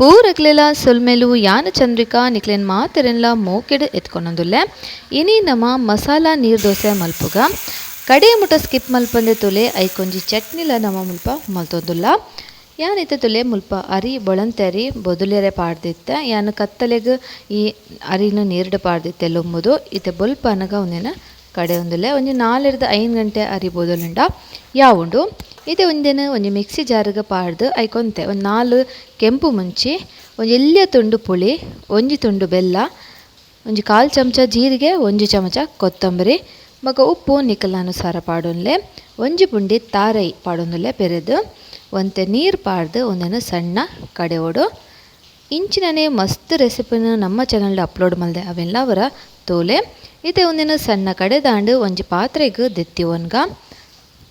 ಪೂರಕ್ಲೆಲ ಸೊಲ್ಮೆಲು ಯಾನ ಚಂದ್ರಿಕಾ ನಿಕ್ಲೆನ್ ಮಾತೆರೆನ್ಲ ಮೋಕೆಡ್ ಎತ್ಕೊಂಡೊಂದುಲ್ಲೆ. ಇನಿ ನಮ ಮಸಾಲ ನೀರ್ ದೋಸೆ ಮಲ್ಪುಗ. ಕಡೆ ಮುಟ ಸ್ಕಿಪ್ ಮಲ್ಪಂದೆ ತುಲೆ ಐಕೊಂಜಿ ಚಟ್ನಿಲ ನಮ್ಮ ಮುಲ್ಪ ಮಲ್ತೊಂದುಲ್ಲ. ಯಾನ್ ತುಲೆ ಮುಲ್ಪ ಅರಿ ಬೊಳಂತೆ ಅರಿ ಬೊದುಲೆರೆ ಪಾಡ್ದಿತ್ತೆ. ಯಾನ್ ಕತ್ತಲೆಗ್ ಈ ಅರಿನು ನೀರ್ಡ್ ಪಾಡ್ದಿತ್ತೆ ಲೊಂಬುದು ಇತ್ತೆ ಬೊಲ್ಪ ಅನಗ ಒಂದೇನ ಕಡೆ ಒಂದುಲ್ಲೆ. ಒಂಜಿ ನಾಲೆರ್ದ ಐನ್ ಗಂಟೆ ಅರಿ ಬೋದೊಲುಂಡ ಯಾವುಂಡು? ಇದೆ ಒಂದೇನು ಒಂಜಿ ಮಿಕ್ಸಿ ಜಾರ್ಗ್ ಪಾಡ್ದ್ ಐಕೊಂತೆ. ಒಂಜಿ ನಾಲ್ ಕೆಂಪು ಮುಂಚಿ ಒಂಜಿ ಎಲ್ಯ ತುಂಡು ಪುಳಿ, ಒಂಜಿ ತುಂಡು ಬೆಲ್ಲ, ಒಂಜಿ ಕಾಲು ಚಮಚ ಜೀರಿಗೆ, ಒಂಜಿ ಚಮಚ ಕೊತ್ತಂಬರಿ ಬೊಕ ಉಪ್ಪು ನಿಕಲಾನುಸಾರ ಪಾಡೊಂದ್ಲೆ ಒಂಜಿ ಪುಂಡಿ ತಾರೈ ಪಾಡೊಂದುಲ್ಲೆ ಬೆರೆದು, ಒಂತೆ ನೀರ್ ಪಾಡ್ದ್ ಒಂದೆನ ಸಣ್ಣ ಕಡೆವೊಡು ಇಂಚಿನನೆ ಮಸ್ತ್ ರೆಸಿಪಿನ ನಮ್ಮ ಚಾನಲ್ಡ್ ಅಪ್ಲೋಡ್ ಮಲ್ದೆ ಅವೆಲ್ಲ ಅವರ ತೋಲೆ. ಇತ್ತೆ ಒಂದಿನ ಸಣ್ಣ ಕಡೆ ದಾಂಡು ಒಂಜಿ ಪಾತ್ರೆಗ್ ದೆತ್ತಿ ಒನ್ಗ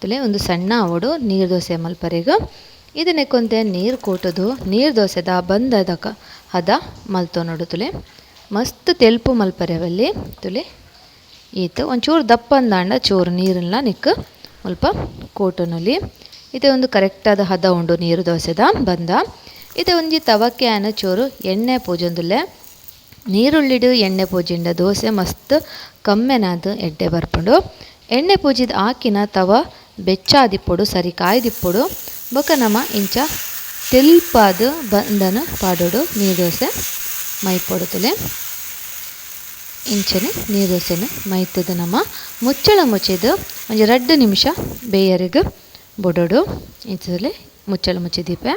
ತುಲೆ ಒಂದು ಸಣ್ಣ ಅವಡು ನೀರು ದೋಸೆ ಮಲ್ಪರೆಗ್ ಇದನ್ನ ಕೊಂತೆ ನೀರು ಕೂಟದು ನೀರು ದೋಸೆದ ಬಂದದ ಹದ ಮಲ್ತೊನೊಡು ತುಲೆ. ಮಸ್ತ್ ತೆಲ್ಪು ಮಲ್ಪರೆವಲ್ಲಿ ತುಲೆ. ಈತ್ ಒಂಚೂರು ದಪ್ಪ ಅಂದಾಂಡ ಚೂರು ನೀರನ್ನ ನಿಕ್ ಸ್ವಲ್ಪ ಕೋಟನಲ್ಲಿ ಇದೆ ಒಂದು ಕರೆಕ್ಟಾದ ಹದ ಉಂಡು ನೀರು ದೋಸೆದ ಬಂದ. ಇದೆ ಒಂಜಿ ತವಕ್ಕೆ ಆನ ಚೂರು ಎಣ್ಣೆ ಪೂಜೊಂದುಲ್ಲೆ. ನೀರುಳ್ಳಿಡು ಎಣ್ಣೆ ಪೂಜಿಂಡ ದೋಸೆ ಮಸ್ತ್ ಕಮ್ಮೆನಾದ ಎಡ್ಡೆ ಬರ್ಪುಂಡು. ಎಣ್ಣೆ ಪೂಜಿದ ಆಕಿನ ತವ ಬೆಚ್ಚಾದಿಪ್ಪೊಡು ಸರಿ ಕಾಯ್ದಿಪ್ಪುಡು ಬೊಕ ನಮ ಇಂಚ ತೆಲ್ಪಾದ್ ಬಂದನ್ ಪಾಡೋಡು ನೀರು ದೋಸೆ ಮೈಪೊಡುತುಲೆ. ಇಂಚನೆ ನೀರು ದೋಸೆನ್ ಮೈತುದು ನಮ ಮುಚ್ಚಳ ಮುಚ್ಚಿದ್ ಒಂಜಿ ರಡ್ಡ್ ನಿಮಿಷ ಬೇಯರಿಗೆ ಬುಡೋಡು. ಇಂಚದಲ್ಲಿ ಮುಚ್ಚಳ ಮುಚ್ಚಿದೀಪೆ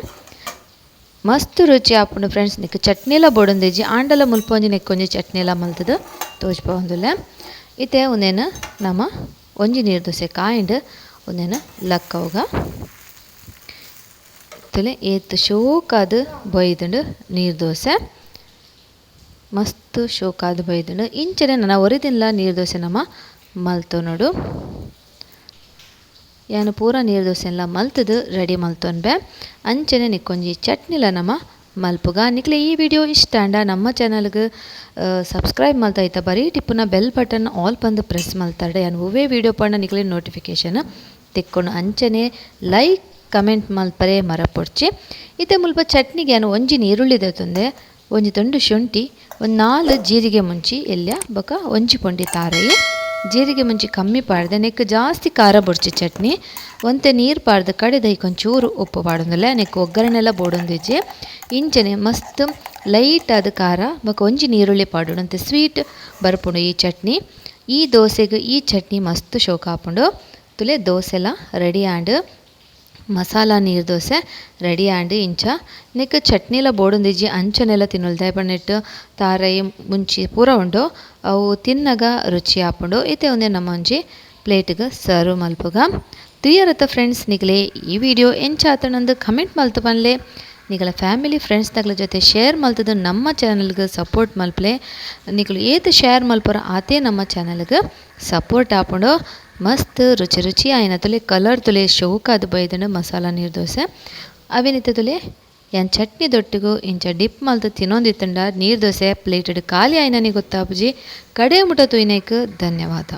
ಮಸ್ತ್ ರುಚಿ ಆಪುಂಡು ಫ್ರೆಂಡ್ಸ್ ನಿಕ್ ಚಟ್ನಿಲ ಬೊಡೊಂದಿಜ್ಜಿ ಆಂಡಲ ಮುಲ್ಪ ಒಂಜಿ ನೆಕ್ಕೊಂಜಿ ಚಟ್ನಿಲ ಮಲ್ತದ ತೋಜ್ಪಾವೊಂದುಲ್ಲೆ. ಇತ್ತೆ ಉಂದೆನ್ ನಮ ಒಂಜಿ ನೀರು ದೋಸೆ ಕಾಯಿಂಡ್ ಉಂದೆನ್ ಲಕ್ಕವುಗ. ತುಲೆ ಏತ್ ಶೋಕಾದ್ ಬೈದುಂಡು ನೀರು ದೋಸೆ ಮಸ್ತ್ ಶೋಕಾದ್ ಬೈದುಂಡು. ಇಂಚನೆ ನನ ಒರಿದಿನ್ಲ ನೀರು ದೋಸೆ ನಮ ಮಲ್ತೊನೊಡು ಯಾನ್ ಪೂರ ನೀರು ದೋಸೆನ್ಲ ಮಲ್ತುದು ರೆಡಿ ಮಲ್ತೊನ್ಬೆ. ಅಂಚನೆ ನಿಕ್ಕೊಂಜಿ ಚಟ್ನಿಲ ನಮ ಮಲ್ಪುಗ. ನಿಕ್ಲೆ ಈ ವಿಡಿಯೋ ಇಷ್ಟ ಅಂಡ ನಮ್ಮ ಚಾನಲ್ಗೆ ಸಬ್ಸ್ಕ್ರೈಬ್ ಮಲ್ತೈತ ಬರೀ ಟಿಪ್ಪುನ ಬೆಲ್ ಬಟನ್ ಆಲ್ ಬಂದು ಪ್ರೆಸ್ ಮಲ್ತಡೆ ಅನ್ ಹೂವೇ ವಿಡಿಯೋ ಪಂಡ ನಿಕ್ಲೆ ನೋಟಿಫಿಕೇಶನ್ ತಿಕ್ಕೊಂಡು ಅಂಚನೆ ಲೈಕ್, ಕಮೆಂಟ್ ಮಲ್ಪರೆ ಮರಪೊಡ್ಚಿ. ಇತ್ತೆ ಮುಲ್ಪ ಚಟ್ನಿಗೆ ಯಾನ್ ಒಂಜಿ ನೀರುಳ್ಳಿ ತಂದೆ. ಒಂಜಿ ತುಂಡು ಶುಂಠಿ, ಒಂದು ನಾಲ್ಕು ಜೀರಿಗೆ ಮುಂಚಿ ಎಲ್ಯ, ಬೊಕ ಒಂಜಿ ಪೊಂಡಿ ತಾರೈ ಜೀರಿಗೆ ಮುಂಚಿ ಕಮ್ಮಿ ಪಾಡ್ದೆ, ನೆಕ್ ಜಾಸ್ತಿ ಖಾರ ಬೊಡ್ಚಿ ಚಟ್ನಿ. ಒಂತೆ ನೀರು ಪಾಡ್ದ್ ಕಡೆದ ಒಂಚೂರು ಉಪ್ಪು ಪಾಡೊಂದಿಲ್ಲ ನೆಕ್ ಒಗ್ಗರಣೆಲ್ಲ ಬೋಡೊಂದಿಜ್ಜಿ. ಇಂಚನೆ ಮಸ್ತ್ ಲೈಟ್ ಆದ ಖಾರ ಬೊಕ ಒಂಜಿ ನೀರುಳ್ಳಿ ಪಾಡೊಡು. ಅಂತೆ ಸ್ವೀಟ್ ಬರ್ಪುಂಡು ಈ ಚಟ್ನಿ. ಈ ದೋಸೆಗ್ ಈ ಚಟ್ನಿ ಮಸ್ತ್ ಶೋಕ ಆಪುಂಡು. ತುಲೆ ದೋಸೆಲ ready and masala neer dosa ready and ಇಂಚ. ನೆಕ್ ಚಟ್ನಿಲ ಬೋಡೊಂದಿಜ್ಜಿ ಅಂಚನೆಲ ತಿನ್ನೊಲಿ. ದಾಯೆ ನೆಟ್ಟ್ ತಾರೈ ಮುಂಚಿ ಪೂರ ಉಂಡು. ಅವು ತಿನ್ನಗ ರುಚಿ ಆಪುಂಡು. ಇತ್ತೆ ಒಂದೇ ನಮ ಒಂಜಿ ಪ್ಲೇಟ್ಗೆ ಸರ್ವ್ ಮಲ್ಪುಗ. ತುಯ್ಯರತ ಫ್ರೆಂಡ್ಸ್ ನಿಕ್ಲೆ ಈ ವಿಡಿಯೋ ಎಂಚಾತಂದು ಕಮೆಂಟ್ ಮಲ್ತು ಪನ್ಲೆ ನಿಕಲ ಫ್ಯಾಮಿಲಿ ಫ್ರೆಂಡ್ಸ್ ದಕ್ಲ ಜೊತೆ ಶೇರ್ ಮಲ್ತದು ನಮ್ಮ ಚಾನಲ್ಗೆ ಸಪೋರ್ಟ್ ಮಲ್ಪಲೆ. ನಿಕುಲು ಏತ್ ಶೇರ್ ಮಲ್ಪರ ಆತೆ ನಮ್ಮ ಚಾನಲ್ಗೆ ಸಪೋರ್ಟ್ ಆಪುಂಡು ಮಸ್ತ್ ರುಚಿ ರುಚಿ ಆಯಿನ ತೊಲೆ ಕಲರ್ ತೊಲೆ, ಶೋಕಾದ್ ಬೈದುಂಡು ಮಸಾಲ ನೀರು ದೋಸೆ. ಅವೆನಿತ ತುಲೆ ಚಟ್ನಿ ದೊಟ್ಟಿಗೂ ಇಂಚ ಡಿಪ್ ಮಲ್ತು ತಿನ್ನೊಂದಿತ್ತಂಡ ನೀರು ದೋಸೆ, ಪ್ಲೇಟಡ್ ಖಾಲಿ ಆಯ್ನನಿ ಗೊತ್ತಾಪುಜಿ. ಕಡೆ ಮುಟ ತುಯ್ನೈಕ್ ಧನ್ಯವಾದ.